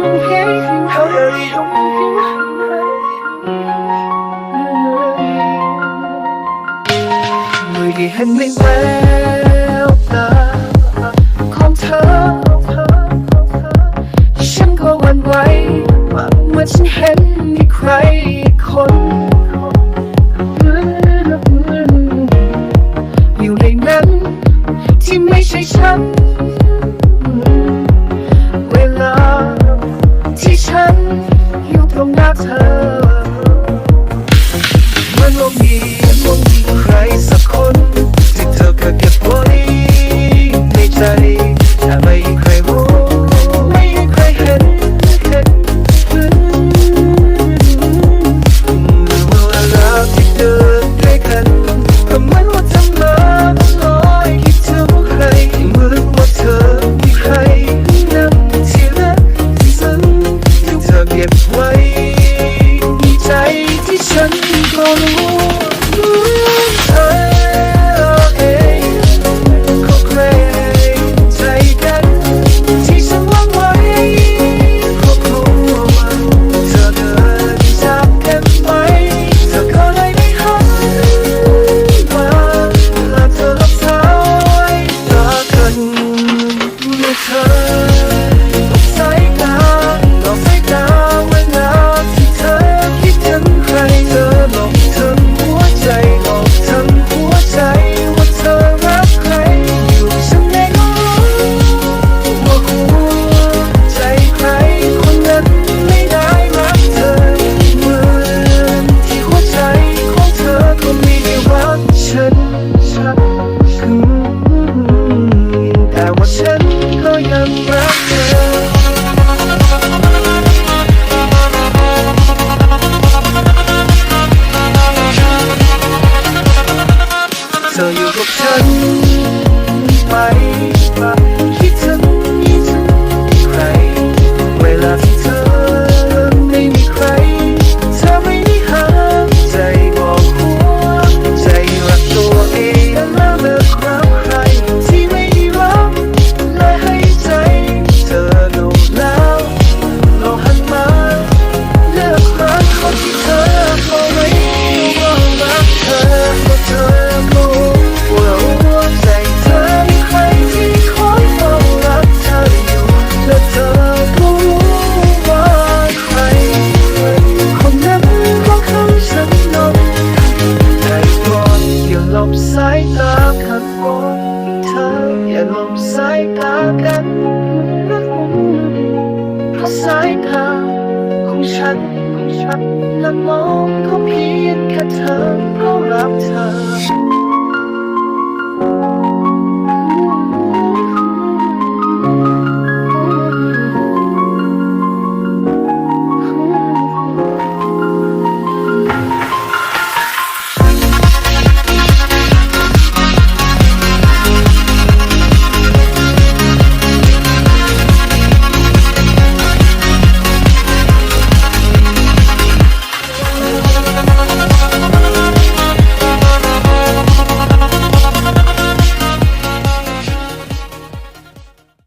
ไม่ได้เห็นในแววตาของเธอ ฉันก็หวั่นไหวว่อฉันเห็นมีใครคนอยู่ในนั้นที่ไม่ใช่ฉัน that's her. çok çok อย่าหลบสายตากันเพราะสายตาของฉันของฉันและมองก็เพียงแค่เธอเพราะเรา